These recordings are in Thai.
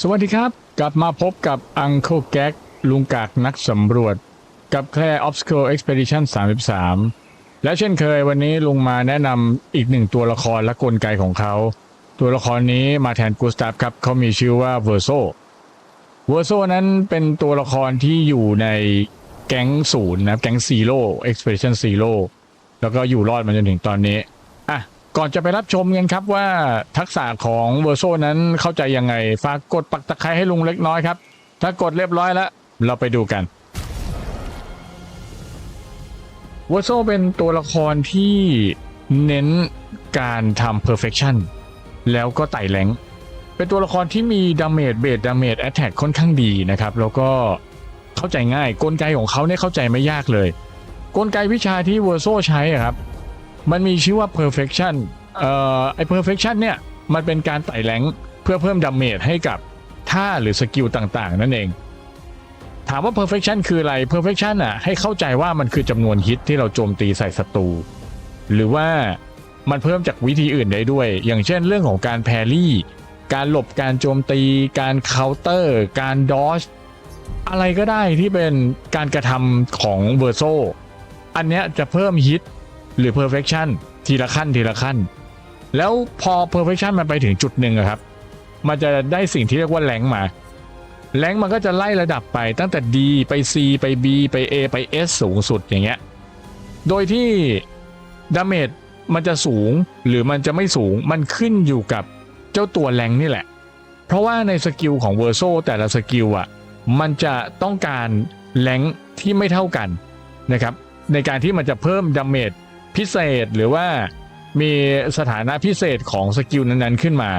สวัสดีครับ กลับมาพบกับ Uncle Gag ลุงกากนักสำรวจ กับแคล Obstacle Expedition 33 และเช่นเคยวันนี้ลุงมาแนะนำอีกหนึ่งตัวละครและกลไกของเขา ตัวละครนี้มาแทนกูสตาฟครับเขามีชื่อว่าเวอร์โซเวอร์โซนั้นเป็นตัวละครที่อยู่ในแก๊งศูนย์นะแก๊งซีโร่ Expedition Zero แล้วก็อยู่รอดมาจนถึงตอนนี้ ก่อนจะไปรับชมกันครับว่าทักษะของเวอร์โซนั้นเข้าใจยังไง ฝากกดปักตะไคร้ให้ลุงเล็กน้อยครับ ถ้ากดเรียบร้อยแล้ว เราไปดูกันเวอร์โซเป็นตัวละครที่เน้นการทำ perfection แล้วก็ไต่แรงเป็นตัวละครที่มีดาเมจเบสดาเมจแอตแทกค่อนข้างดีนะครับ แล้วก็เข้าใจง่ายกลไกของเขาเนี่ยเข้าใจไม่ยากเลย กลไกวิชาที่เวอร์โซใช้อะครับ มันมีชื่อว่า perfection เอ่อไอ้ perfection เนี่ย มันเป็นการไต่แรงค์เพื่อเพิ่มดาเมจให้กับท่าหรือสกิลต่างๆ นั่นเอง ถามว่า perfection คืออะไร perfection อะให้เข้าใจว่ามันคือจำนวนฮิตที่เราโจมตีใส่ศัตรู หรือว่ามันเพิ่มจากวิธีอื่นได้ด้วย อย่างเช่นเรื่องของการแพรี่ การหลบการโจมตี การเคาน์เตอร์ การดอ e อะไรก็ได้ที่เป็นการกระทำของเวอร์โซอันเนี้ยจะเพิ่มฮิต หรือ perfection ทีละขั้นทีละขั้น แล้วพอ perfection มันไปถึงจุดหนึ่งอะครับ มันจะได้สิ่งที่เรียกว่าแรงมาแรงมันก็จะไล่ระดับไปตั้งแต่ D ไป C ไป B ไป A ไป S สูงสุดอย่างเงี้ย โดยที่ดาเมจมันจะสูงหรือมันจะไม่สูงมันขึ้นอยู่กับเจ้าตัวแรงนี่แหละ เพราะว่าในสกิลของเวอร์โซแต่ละสกิลอะมันจะต้องการแรงที่ไม่เท่ากันนะครับในการที่มันจะเพิ่มดาเมจ พิเศษหรือว่ามีสถานะพิเศษของสกิลนั้นๆขึ้นมา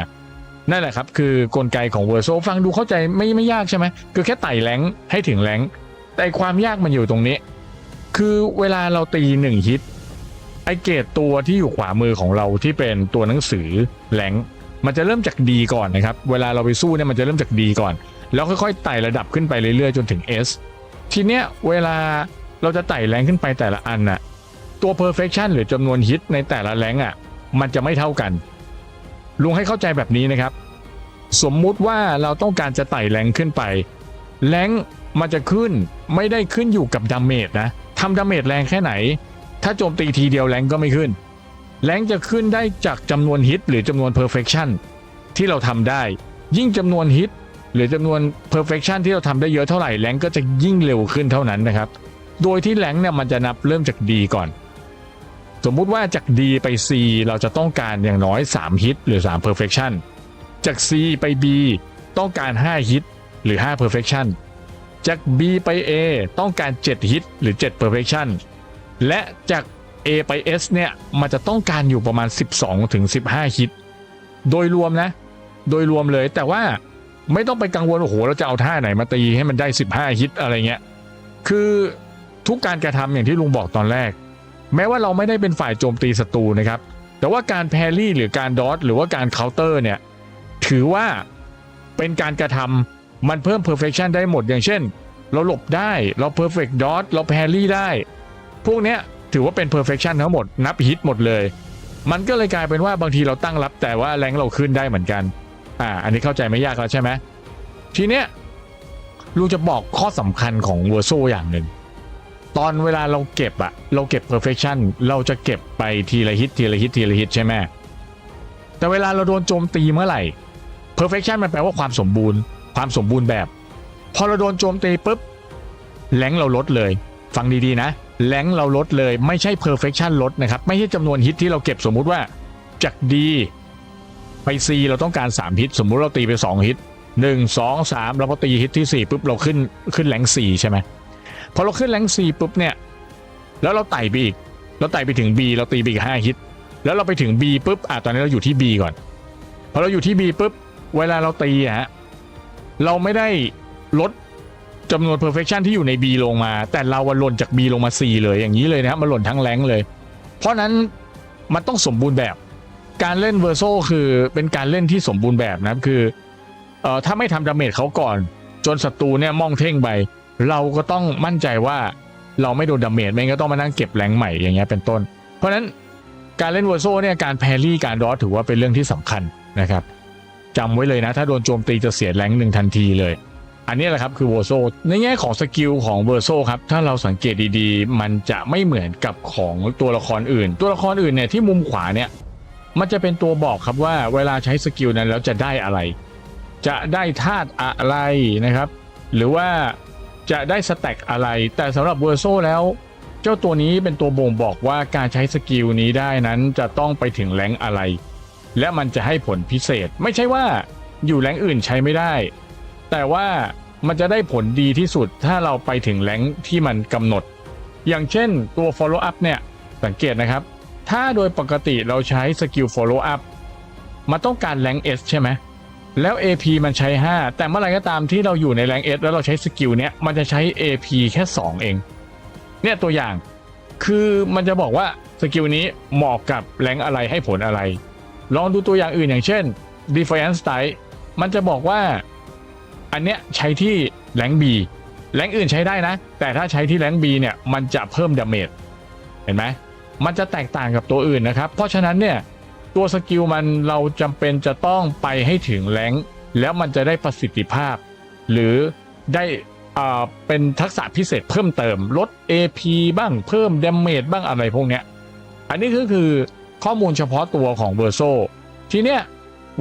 นั่นแหละครับคือกลไกของเวอร์โซฟังดูเข้าใจไม่ไม่ยากใช่ไหมคือแค่ไต่แรงให้ถึงแรงแต่ความยากมันอยู่ตรงนี้ คือเวลาเราตีหนึ่งฮิตไอเกรดตัวที่อยู่ขวามือของเราที่เป็นตัวหนังสือแรงมันจะเริ่มจากดีก่อนนะครับ เวลาเราไปสู้เนี่ยมันจะเริ่มจากดีก่อน แล้วค่อยๆไต่ระดับขึ้นไปเรื่อยๆจนถึง S ทีเนี้ยเวลาเราจะไต่แรงขึ้นไปแต่ละอันน่ะ ตัว perfection หรือจำนวนฮิตในแต่ละแรงอะ มันจะไม่เท่ากัน ลุงให้เข้าใจแบบนี้นะครับ สมมุติว่าเราต้องการจะไต่แรงขึ้นไป แรงมันจะขึ้นไม่ได้ขึ้นอยู่กับดาเมจนะทำดาเมจแรงแค่ไหน ถ้าโจมตีทีเดียวแรงก็ไม่ขึ้น แรงจะขึ้นได้จากจำนวนฮิตหรือจำนวน perfection ที่เราทำได้ ยิ่งจำนวนฮิตหรือจำนวน perfection ที่เราทำได้เยอะเท่าไหร่แรงก็จะยิ่งเร็วขึ้นเท่านั้นนะครับ โดยที่แรงเนี่ยมันจะนับเริ่มจากดีก่อน สมมุติว่าจาก D ไป C เราจะต้องการอย่างน้อย 3 ฮิตหรือ 3 perfection จาก C ไป B ต้องการ 5 ฮิตหรือ 5 perfection จาก B ไป A ต้องการ 7 ฮิตหรือ 7 perfection และจาก A ไป S เนี่ย มันจะต้องการอยู่ประมาณ 12ถึง15 ฮิต โดยรวมนะ โดยรวมเลยแต่ว่าไม่ต้องไปกังวล โอ้โห เราจะเอาท่าไหนมาตีให้มันได้ 15 ฮิตอะไรเงี้ย คือทุกการกระทำอย่างที่ลุงบอกตอนแรก แม้ว่าเราไม่ได้เป็นฝ่ายโจมตีศัตรูนะครับ แต่ว่าการแพรี่หรือการดอทหรือว่าการเคาน์เตอร์เนี่ยถือว่าเป็นการกระทำมันเพิ่ม perfection ได้หมดอย่างเช่น เราหลบได้เรา perfect dot เราแพรี่ได้ พวกเนี้ยถือว่าเป็น perfection ทั้งหมดนับฮิตหมดเลย มันก็เลยกลายเป็นว่าบางทีเราตั้งรับแต่ว่าแรงเราขึ้นได้เหมือนกันอ่าอันนี้เข้าใจไม่ยากแล้วใช่ไหมทีเนี้ยลุงจะบอกข้อสำคัญของเวอร์โซอย่างหนึ่ง ตอนเวลาเราเก็บอะเราเก็บ perfection เราจะเก็บไปทีละฮิตทีละฮิตทีละฮิตใช่ไหมแต่เวลาเราโดนโจมตีเมื่อไหร่ perfection มันแปลว่าความสมบูรณ์ ความสมบูรณ์แบบ พอเราโดนโจมตีปุ๊บแรงเราลดเลย ฟังดีๆนะแรงเราลดเลยไม่ใช่ perfection ลดนะครับ ไม่ใช่จำนวนฮิตที่เราเก็บสมมุติว่าจาก D ไป C เราต้องการ 3 ฮิต สมมุติเราตีไป 2 ฮิต 1 2 3เราพอตีฮิตที่ 4ปุ๊บเราขึ้นขึ้นแรง4ใช่ไหม พอเราขึ้นแรง4ปุ๊บเนี่ย แล้วเราไต่ไปอีก เราไต่ไปถึง B เราตีไปอีก5ฮิต แล้วเราไปถึง B ปุ๊บอะตอนนี้เราอยู่ที่ B ก่อน พอเราอยู่ที่ B ปุ๊บ เวลาเราตีฮะ เราไม่ได้ลดจำนวน perfection ที่อยู่ใน B ลงมา แต่เราวันหล่นจาก B ลงมา C เลยอย่างนี้เลยนะฮะมันหล่นทั้งแรงเลย เพราะนั้นมันต้องสมบูรณ์แบบ การเล่นเวอร์โซคือเป็นการเล่นที่สมบูรณ์แบบนะครับคือเอ่อถ้าไม่ทำดาเมจเขาก่อน จนศัตรูเนี่ยมองเท่งไป เราก็ต้องมั่นใจว่าเราไม่โดนดาเมจไม่งั้นก็ต้องมานั่งเก็บแรงใหม่อย่างเงี้ยเป็นต้น เพราะฉะนั้นการเล่นเวอร์โซเนี่ยการแพรี่การดอทถือว่าเป็นเรื่องที่สำคัญนะครับจำไว้เลยนะ ถ้าโดนโจมตีจะเสียแรงหนึ่งทันทีเลย อันนี้แหละครับคือเวอร์โซในแง่ของสกิลของเวอร์โซครับถ้าเราสังเกตดีๆ มันจะไม่เหมือนกับของตัวละครอื่น ตัวละครอื่นเนี่ยที่มุมขวาเนี่ยมันจะเป็นตัวบอกครับว่าเวลาใช้สกิลนั้นแล้วจะได้อะไร จะได้ธาตุอะไรนะครับ หรือว่า จะได้สแต็กอะไร แต่สำหรับเวอร์โซแล้ว เจ้าตัวนี้เป็นตัวบ่งบอกว่าการใช้สกิลนี้ได้นั้นจะต้องไปถึงแรงอะไร และมันจะให้ผลพิเศษ ไม่ใช่ว่าอยู่แรงอื่นใช้ไม่ได้ แต่ว่ามันจะได้ผลดีที่สุดถ้าเราไปถึงแรงที่มันกำหนด อย่างเช่นตัว follow up เนี่ย สังเกตนะครับ ถ้าโดยปกติเราใช้สกิล follow up มันต้องการแรง S ใช่ไหม แล้ว AP มันใช้ 5 แต่เมื่อไรก็ตามที่เราอยู่ในแรง S แล้วเราใช้สกิลเนี้ยมันจะใช้ AP แค่ 2 เอง เนี่ยตัวอย่างคือมันจะบอกว่าสกิลนี้เหมาะกับแรงอะไรให้ผลอะไร ลองดูตัวอย่างอื่นอย่างเช่น Defiance Style มันจะบอกว่า อันเนี้ยใช้ที่แรง B แรงอื่นใช้ได้นะ แต่ถ้าใช้ที่แรง B เนี่ยมันจะเพิ่มดาเมจเห็นไหมมันจะแตกต่างกับตัวอื่นนะครับ เพราะฉะนั้นเนี่ย ตัวสกิลมันเราจำเป็นจะต้องไปให้ถึงแรงแล้วมันจะได้ประสิทธิภาพ หรือได้เป็นทักษะพิเศษเพิ่มเติมลด AP บ้างเพิ่มเดเมจบ้างอะไรพวกเนี้ยอันนี้ก็คือข้อมูลเฉพาะตัวของเวอร์โซทีเนี้ย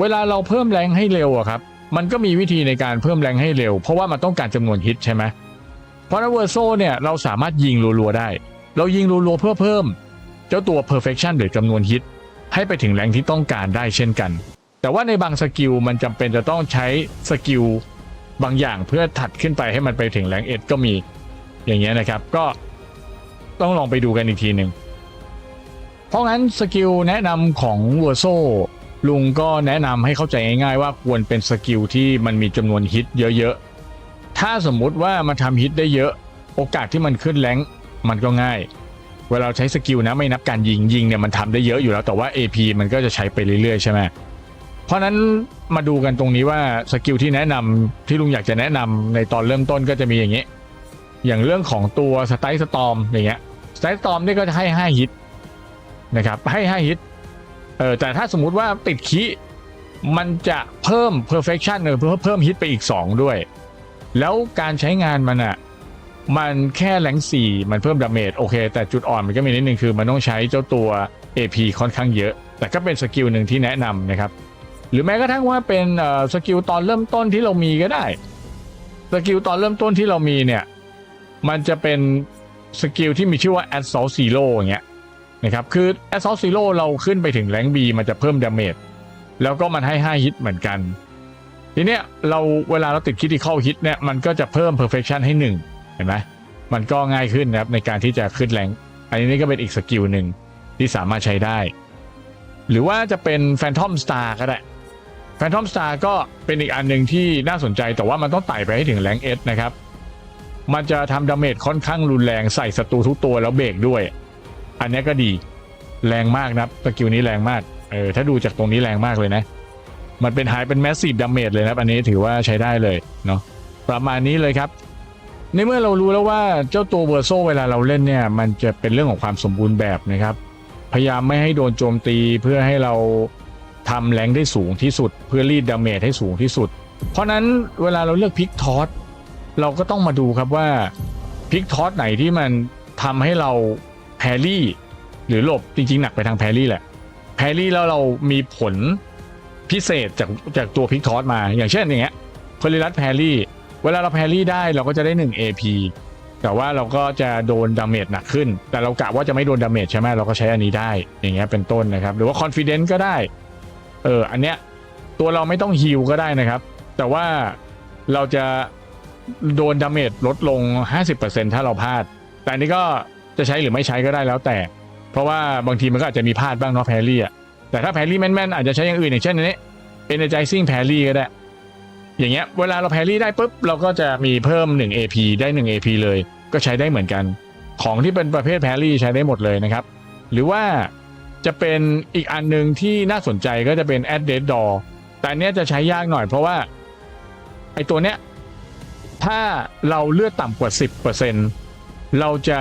เวลาเราเพิ่มแรงให้เร็วอะครับ มันก็มีวิธีในการเพิ่มแรงให้เร็ว เพราะว่ามันต้องการจำนวนฮิตใช่ไหมเพราะในเวอร์โซเนี่ยเราสามารถยิงรัวๆได้ เรายิงรัวๆเพื่อเพิ่ม เจ้าตัว perfection หรือจำนวนฮิต ให้ไปถึงแรงที่ต้องการได้เช่นกัน แต่ว่าในบางสกิลมันจำเป็นจะต้องใช้สกิลบางอย่างเพื่อถัดขึ้นไปให้มันไปถึงแรงเอ็ดก็มี อย่างเงี้ยนะครับ ก็ต้องลองไปดูกันอีกทีหนึ่งเพราะงั้นสกิลแนะนำของวอร์โซลุงก็แนะนำให้เข้าใจง่ายๆว่าควรเป็นสกิลที่มันมีจำนวนฮิตเยอะๆ ถ้าสมมุติว่ามันทำฮิตได้เยอะ โอกาสที่มันขึ้นแรงมันก็ง่าย เวลาเราใช้สกิลนะไม่นับการยิงยิงเนี่ยมันทำได้เยอะอยู่แล้วแต่ว่า AP มันก็จะใช้ไปเรื่อยๆใช่ไหมเพราะนั้นมาดูกันตรงนี้ว่าสกิลที่แนะนำที่ลุงอยากจะแนะนำในตอนเริ่มต้นก็จะมีอย่างนี้ อย่างเรื่องของตัวสไตล์สตอมอย่างเงี้ยสไตล์สตอมนี่ก็จะให้5ฮิตนะครับให้5ฮิตเออแต่ถ้าสมมุติว่าติดคีมันจะเพิ่ม perfection เออเพิ่มเพิ่มฮิตไปอีก 2 ด้วย แล้วการใช้งานมันอะ มันแค่แรงสี่มันเพิ่มดาเมจโอเค แต่จุดอ่อนมันก็มีนิดนึงคือมันต้องใช้เจ้าตัว AP ค่อนข้างเยอะ แต่ก็เป็นสกิลหนึ่งที่แนะนำนะครับ หรือแม้กระทั่งว่าเป็นสกิลตอนเริ่มต้นที่เรามีก็ได้สกิลตอนเริ่มต้นที่เรามีเนี่ยมันจะเป็นสกิลที่มีชื่อว่า Assault Zero อย่างเงี้ยนะครับคือ Assault Zero เราขึ้นไปถึงแรง B มันจะเพิ่มดาเมจแล้วก็มันให้ 5 ฮิตเหมือนกัน ทีเนี้ยเราเวลาเราติดคิดที่เข้าฮิตเนี่ยมันก็จะเพิ่ม perfection ให้ 1 เห็นไหมมันก็ง่ายขึ้นนะครับในการที่จะขึ้นแรงอันนี้ก็เป็นอีกสกิลหนึ่งที่สามารถใช้ได้ หรือว่าจะเป็น Phantom Star ก็ได้ Phantom Star ก็เป็นอีกอันหนึ่งที่น่าสนใจแต่ว่ามันต้องไต่ไปให้ถึงแรงเอสนะครับ มันจะทำดาเมจค่อนข้างรุนแรงใส่ศัตรูทุกตัวแล้วเบรกด้วย อันนี้ก็ดีแรงมากนะครับสกิลนี้แรงมากเออถ้าดูจากตรงนี้แรงมากเลยนะ มันเป็นหายเป็นแมสซีฟดาเมจเลยนะอันนี้ถือว่าใช้ได้เลยเนาะประมาณนี้เลยครับ ในเมื่อเรารู้แล้วว่าเจ้าตัวเวอร์โซเวลาเราเล่นเนี่ยมันจะเป็นเรื่องของความสมบูรณ์แบบนะครับ พยายามไม่ให้โดนโจมตีเพื่อให้เราทำแรงได้สูงที่สุด เพื่อรีดดาเมจให้สูงที่สุด เพราะนั้นเวลาเราเลือกพิกทอสเราก็ต้องมาดูครับว่าพิกทอสไหนที่มันทำให้เราแพรี่ หรือหลบจริงๆ หนักไปทางแพรี่แหละแพรี่แล้วเรามีผลพิเศษจากจากตัวพิกทอสมา อย่างเช่นอย่างเงี้ยพลิรัตแพรรี่ เวลาเราแพรี่ได้เราก็จะได้ 1 AP แต่ว่าเราก็จะโดนดาเมจหนักขึ้น แต่เรากะว่าจะไม่โดนดาเมจใช่ไหมเราก็ใช้อันนี้ได้ อย่างเงี้ยเป็นต้นนะครับ หรือว่า confidence ก็ได้ เออ อันเนี้ยตัวเราไม่ต้องฮิลก็ได้นะครับ แต่ว่าเราจะโดนดาเมจลดลง 50%ถ้าเราพลาด แต่อันนี้ก็จะใช้หรือไม่ใช้ก็ได้แล้วแต่ เพราะว่าบางทีมันก็อาจจะมีพลาดบ้างเนาะแพรี่อะ แต่ถ้าแพรี่แม่นๆอาจจะใช้อย่างอื่นอย่างเช่นอันนี้ energizing แพรรี่ก็ได้ อย่างเงี้ยเวลาเราแพรี่ได้ปุ๊บเราก็จะมีเพิ่ม 1 AP ได้ 1 AP เลย ก็ใช้ได้เหมือนกัน ของที่เป็นประเภทแพรี่ใช้ได้หมดเลยนะครับ หรือว่าจะเป็นอีกอันหนึ่งที่น่าสนใจก็จะเป็น add e a d door แต่อันเนี้ยจะใช้ยากหน่อยเพราะว่าไอตัวเนี้ยถ้าเราเลือดต่ำกว่า 10%เราจะ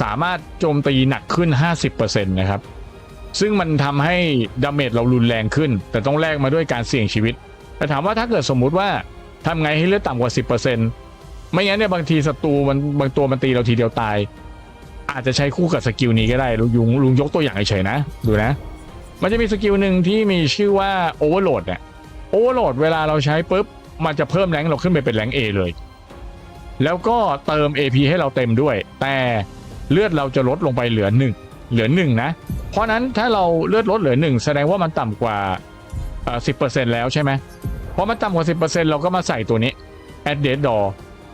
สามารถโจมตีหนักขึ้น 50%นะครับ ซึ่งมันทำให้ดาเมจเรารุนแรงขึ้น แต่ต้องแลกมาด้วยการเสี่ยงชีวิต แต่ถามว่าถ้าเกิดสมมุติว่าทำไงให้เลือดต่ำกว่า 10%ไม่งั้นเนี่ยบางทีศัตรูมันบางตัวมันตีเราทีเดียวตาย อาจจะใช้คู่กับสกิลนี้ก็ได้ลุงยุงลุงยกตัวอย่างเฉยๆนะ ดูนะ มันจะมีสกิลหนึ่งที่มีชื่อว่า Overload เนี่ย Overload เวลาเราใช้ปุ๊บมันจะเพิ่มแรงเราขึ้นไปเป็นแรง A เลย แล้วก็เติม AP ให้เราเต็มด้วย แต่เลือดเราจะลดลงไปเหลือ 1 เหลือ 1 นะ เพราะนั้นถ้าเราเลือดลดเหลือ 1 แสดงว่ามันต่ำกว่า เอ่อ10%แล้วใช่ไหมเพราะมันต่ำกว่า10%เราก็มาใส่ตัวนี้ Add Dead Door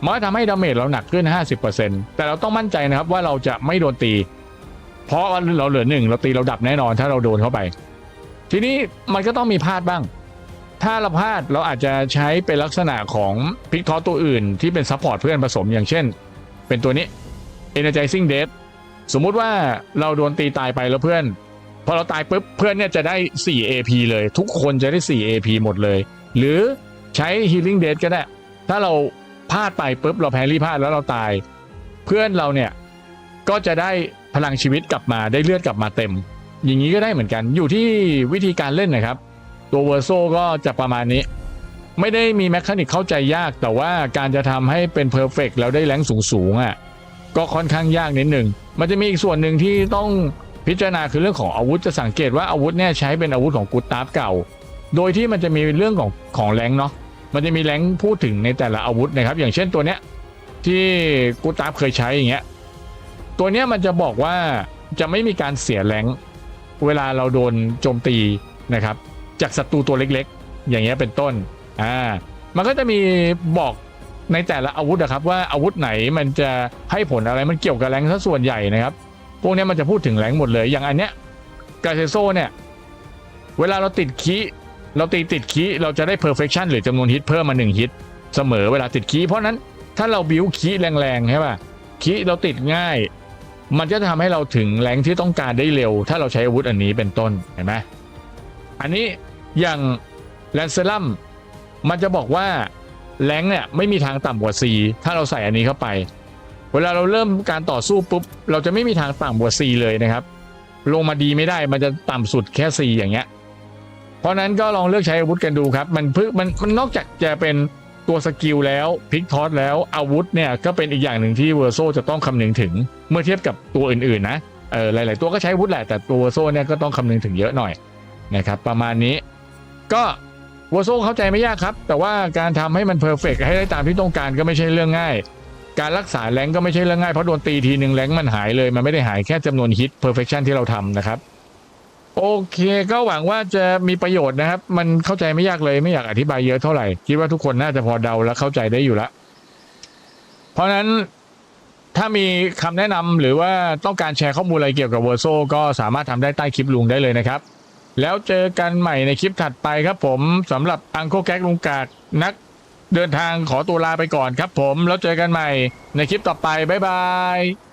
มันก็ทำให้ดาเมจเราหนักขึ้น 50%แต่เราต้องมั่นใจนะครับว่าเราจะไม่โดนตี เพราะว่าเราเหลือหนึ่งเราตีเราดับแน่นอนถ้าเราโดนเข้าไป ทีนี้มันก็ต้องมีพลาดบ้าง ถ้าเราพลาดเราอาจจะใช้เป็นลักษณะของพิกทอตัวอื่น ที่เป็นซัพพอร์ตเพื่อนผสมอย่างเช่น เป็นตัวนี้ Energizing Death สมมุติว่าเราโดนตีตายไปแล้วเพื่อน พอเราตายปุ๊บเพื่อนเนี่ยจะได้ 4 AP เลย ทุกคนจะได้ 4 AP หมดเลย หรือใช้ Healing Death ก็ได้ ถ้าเราพลาดไปปุ๊บเราแพ้รีพลาดแล้วเราตาย เพื่อนเราเนี่ยก็จะได้พลังชีวิตกลับมาได้เลือดกลับมาเต็ม อย่างนี้ก็ได้เหมือนกันอยู่ที่วิธีการเล่นนะครับ ตัวเวอร์โซก็จะประมาณนี้ ไม่ได้มีแมคานิกเข้าใจยาก แต่ว่าการจะทำให้เป็นเพอร์เฟกแล้วได้แรงสูงสูงๆอะก็ค่อนข้างยากนิดหนึ่งมันจะมีอีกส่วนหนึ่งที่ต้อง พิจารณาคือเรื่องของอาวุธจะสังเกตว่าอาวุธเนี่ยใช้เป็นอาวุธของกูตาร์ฟเก่า โดยที่มันจะมีเรื่องของของแรงเนาะมันจะมีแรงพูดถึงในแต่ละอาวุธนะครับอย่างเช่นตัวเนี้ยที่กูตาร์ฟเคยใช้อย่างเงี้ยตัวเนี้ยมันจะบอกว่าจะไม่มีการเสียแรงเวลาเราโดนโจมตีนะครับจากศัตรูตัวเล็กๆ อย่างเงี้ยเป็นต้นอ่ามันก็จะมีบอกในแต่ละอาวุธนะครับว่าอาวุธไหนมันจะให้ผลอะไรมันเกี่ยวกับแรงซะส่วนใหญ่นะครับ วกนี้มันจะพูดถึงแรงหมดเลย อย่างอันเนี้ยกาเซโซเนี่ย เวลาเราติดคีเราตีติดคีเราจะได้ perfection หรือจำนวนฮิตเพิ่มมา1ฮิตเสมอเวลาติดคีเพราะนั้นถ้าเราบิวคีแรงๆใช่ป่ะคีเราติดง่าย มันจะทำให้เราถึงแรงที่ต้องการได้เร็ว ถ้าเราใช้อาวุธอันนี้เป็นต้นเห็นไหมอันนี้อย่างแลนเซลัมมันจะบอกว่าแรงเนี่ยไม่มีทางต่ำกว่า C ถ้าเราใส่อันนี้เข้าไป เวลาเราเริ่มการต่อสู้ปุ๊บ เราจะไม่มีทางต่ำกว่า C เลยนะครับ ลงมาดีไม่ได้มันจะต่ำสุดแค่ C อย่างเงี้ย เพราะนั้นก็ลองเลือกใช้อาวุธกันดูครับ มันเพิ่งมันมันนอกจากจะเป็นตัวสกิลแล้วพิกทอสแล้วอาวุธเนี่ยก็เป็นอีกอย่างหนึ่งที่เวอร์โซจะต้องคำนึงถึง เมื่อเทียบกับตัวอื่นๆนะเออหลาย ๆ ตัวก็ใช้อาวุธแหละแต่ตัวโซเนี่ยก็ต้องคำนึงถึงเยอะหน่อยนะครับประมาณนี้ ก็เวอร์โซเข้าใจไม่ยากครับ แต่ว่าการทำให้มันเพอร์เฟกให้ได้ตามที่ต้องการก็ไม่ใช่เรื่องง่าย การรักษาแรงก็ไม่ใช่เรื่องง่ายเพราะโดนตีทีหนึ่งแรงมันหายเลย มันไม่ได้หายแค่จำนวนฮิตเพอร์เฟคชันที่เราทำนะครับ โอเค ก็หวังว่าจะมีประโยชน์นะครับ มันเข้าใจไม่ยากเลยไม่อยากอธิบายเยอะเท่าไหร่ คิดว่าทุกคนน่าจะพอเดาและเข้าใจได้อยู่ล้วเพราะนั้นถ้ามีคำแนะนำหรือว่าต้องการแชร์ข้อมูลอะไรเกี่ยวกับเวอร์โซก็สามารถทำได้ใต้คลิปลุงได้เลยนะครับ แล้วเจอกันใหม่ในคลิปถัดไปครับผมสำหรับอังโคแก๊กลุงกากนัก เดินทางขอตัวลาไปก่อนครับผม แล้วเจอกันใหม่ในคลิปต่อไป บ๊ายบาย